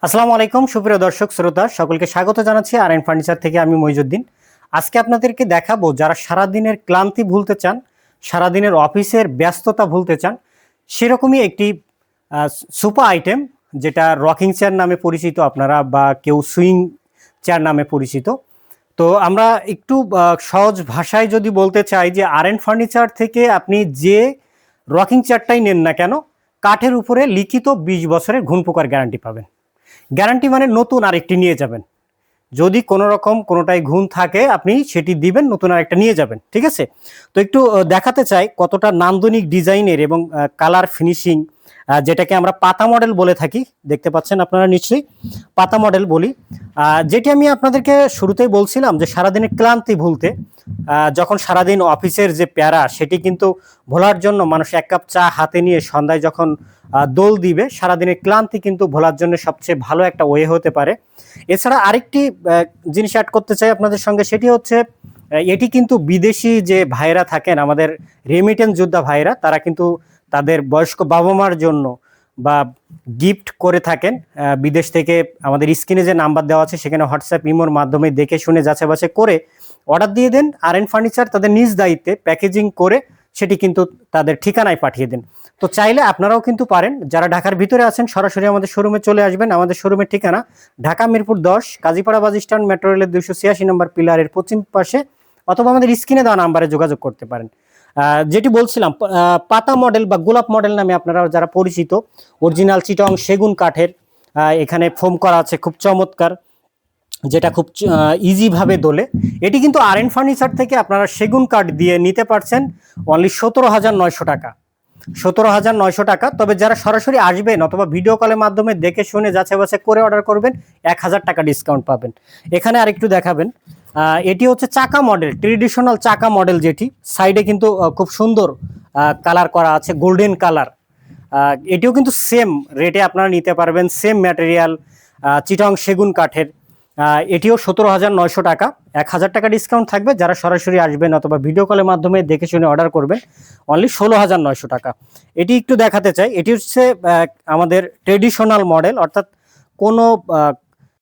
আসসালামু আলাইকুম, সুপ্রিয় দর্শক, শ্রোতা, সকলকে স্বাগত জানাচ্ছি আর এন ফার্নিচার থেকে আমি মইজুদ্দিন। আজকে আপনাদেরকে দেখাবো, যারা সারাদিনের ক্লান্তি ভুলতে চান, সারাদিনের অফিসের ব্যস্ততা ভুলতে চান, সেরকমই একটি সুপার আইটেম, যেটা রকিং চেয়ার নামে পরিচিত আপনারা বা কেউ সুইং চেয়ার নামে পরিচিত। তো আমরা একটু সহজ ভাষায় যদি বলতে চাই যে আর এন ফার্নিচার থেকে আপনি যে রকিং চেয়ারটাই নেন না কেন, কাঠের উপরে লিখিত বিশ বছরের ঘুণ পোকার গ্যারান্টি পাবেন। গ্যারান্টি মানে নতুন আরেকটি নিয়ে যাবেন। যদি কোনো রকম কোনোটাই ঘুণ থাকে, আপনি সেটি দিবেন, নতুন আরেকটা নিয়ে যাবেন, ঠিক আছে? তো একটু দেখাতে চাই কতটা নান্দনিক ডিজাইনের এবং কালার ফিনিশিং যেটাকে আমরা পাতা মডেল বলে থাকি। দেখতে পাচ্ছেন আপনারা নিশ্চয়ই? পাতা মডেল বলি। যেটি আমি আপনাদেরকে শুরুতেই বলছিলাম যে সারাদিনের ক্লান্তি ভুলতে যখন সারাদিন অফিসের যে প্যারা, সেটি কিন্তু ভোলার জন্য মানুষ এক কাপ চা হাতে নিয়ে সন্ধ্যায় যখন দোল দিবে, সারাদিনের ক্লান্তি কিন্তু ভোলার জন্য সবচেয়ে ভালো একটা ওয়ে হতে পারে। এছাড়া আরেকটি জিনিস অ্যাড করতে চাই আপনাদের সঙ্গে, সেটি হচ্ছে এটি কিন্তু বিদেশি যে ভাইরা থাকেন, আমাদের রেমিটেন্স যোদ্ধা ভাইরা তারা কিন্তু তাদের বয়স্ক বাবা মার জন্য বা গিফট করে থাকেন বিদেশ থেকে আমাদের স্ক্রিনে যে নাম্বার দেওয়া আছে, সেখানে হোয়াটসঅ্যাপ ইমোর মাধ্যমে দেখে শুনে যাচাই বাছাই করে অর্ডার দিয়ে দেন আর এন ফার্নিচার তাদের নিজ দায়িত্বে প্যাকেজিং করে সেটি কিন্তু তাদের ঠিকানায় পাঠিয়ে দেন। তো চাইলে আপনারাও কিন্তু পারেন, যারা ঢাকার ভিতরে আছেন সরাসরি আমাদের শোরুমে চলে আসবেন। আমাদের শোরুমের ঠিকানা ঢাকা মিরপুর দশ, কাজীপাড়া বাস স্ট্যান্ড মেট্রো রেলের দুশো ছিয়াশি নম্বর পিলারের পশ্চিম পাশে, অথবা আমাদের স্ক্রিনে দেওয়া নাম্বারে যোগাযোগ করতে পারেন। যেটি বলছিলাম পাতা মডেল বা গোলাপ মডেল নামে আপনারা যারা পরিচিত অরিজিনাল চিটং সেগুন কাঠের এখানে ফোম করা আছে, খুব চমৎকার। যেটা খুব ইজিভাবে দোলে। এটি কিন্তু আর এন ফার্নিচার থেকে আপনারা সেগুন কাঠ দিয়ে নিতে পারছেন অনলি সতেরো হাজার নয়শো টাকা। সতেরো হাজার নয়শো টাকা তবে যারা সরাসরি আসবেন অথবা ভিডিও কলের মাধ্যমে দেখে শুনে যাচাই বাছাই করে অর্ডার করবেন এক হাজার টাকা ডিসকাউন্ট পাবেন। এখানে আরেকটু দেখাবেন এটি হচ্ছে চাকা মডেল ট্রেডিশনাল চাকা মডেল যেটি। সাইডে কিন্তু খুব সুন্দর কালার করা আছে গোল্ডেন কালার এটিও কিন্তু সেম রেটে আপনারা নিতে পারবেন সেম ম্যাটেরিয়াল চিটং সেগুন কাঠের। এটিও সতেরো হাজার নয়শো টাকা। এক হাজার টাকা ডিসকাউন্ট থাকবে। যারা সরাসরি আসবেন অথবা ভিডিও কলের মাধ্যমে দেখে শুনে অর্ডার করবেন অনলি ষোলো হাজার নয়শো টাকা। এটি একটু দেখাতে চাই। এটি হচ্ছে আমাদের ট্রেডিশনাল মডেল অর্থাৎ কোনো